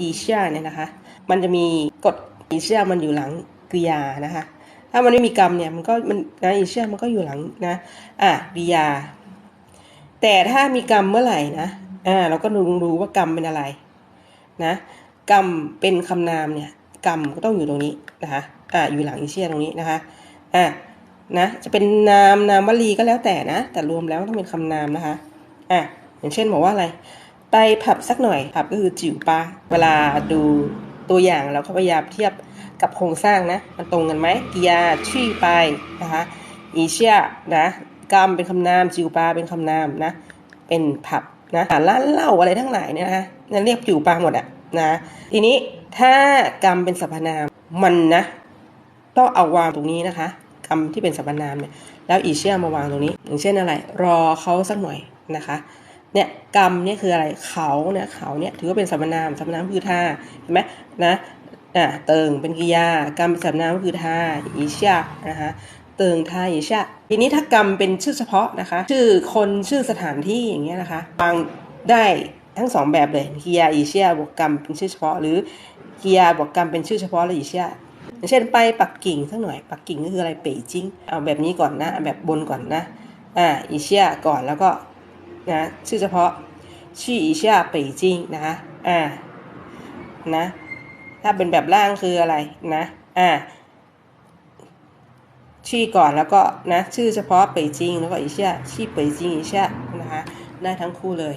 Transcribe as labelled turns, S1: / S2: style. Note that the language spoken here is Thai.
S1: อีเชียเนี่ยนะคะ มันจะมีกฎอีเชียมันอยู่หลังกริยานะคะ ถ้ามันไม่มีกรรมเนี่ยมันก็มันนะอีเชียมันก็อยู่หลังนะอะกริยา แต่ถ้ามีกรรมเมื่อไหร่นะอ่าเราก็ดูดูว่ากรรมเป็นอะไรนะกรรมเป็นคำนามเนี่ยกรรมก็ต้องอยู่ตรงนี้นะคะอ่าอยู่หลังอีเชียตรงนี้นะคะอ่านะจะเป็นนามนามวลีก็แล้วแต่นะ แต่รวมแล้วต้องเป็นคำนามนะคะอะอย่างเช่นบอกว่าอะไร ไปผับสักหน่อยผับก็คือจิ๋วปะเวลาดูตัวอย่างเราก็พยายามเทียบกับโครงสร้างนะ มันตรงกันไหมกิยาชี่ไปนะคะอีเชียนะกรรมเป็นคำนาม จิ๋วปาเป็นคำนามนะ เป็นผับนะร้านเหล้าอะไรทั้งหลายเนี่ยนะนั่นเรียกจิ๋วปาหมดอะนะทีนี้ถ้ากรรมเป็นสรรพนามมันนะต้องเอาวางตรงนี้นะคะคำที่เป็นสรรพนามเนี่ยแล้วอีเชียมาวางตรงนี้ อย่างเช่นอะไร รอเขาสักหน่อยนะคะ เนี่ยกรรมเนี่ยคืออะไรเขาเนี่ยเขาเนี่ยถือว่าเป็นสรรพนามสรรพนามคือท่าเห็นไหมนะอ่าเติงเป็นกิยากรรมเป็นสรรพนามคือท่าอีเชียนะคะเติงท่าอีเชียทีนี้ถ้ากรรมเป็นชื่อเฉพาะนะคะ ชื่อคนชื่อสถานที่อย่างเงี้ยนะคะวางได้ทั้งสองแบบเลยกิยาอีเชียบวกกรรมเป็นชื่อเฉพาะ หรือกิยาบวกกรรมเป็นชื่อเฉพาะและอีเชียอย่างเช่นไปปักกิ่งสักหน่อยปักกิ่งก็คืออะไรเป่ยจิ้งเอาแบบนี้ก่อนนะเอาแบบบนก่อนนะอ่าอีเชียก่อนแล้วก็ นะชื่อเฉพาะชื่ออีเชียเป่ยจิ้งนะคะอ่านะถ้าเป็นแบบล่างคืออะไรนะอ่าชื่อก่อนแล้วก็นะชื่อเฉพาะเป่ยจิ้งแล้วก็อีเชียชื่อเป่ยจิ้งอีเชียนะคะได้ทั้งคู่เลย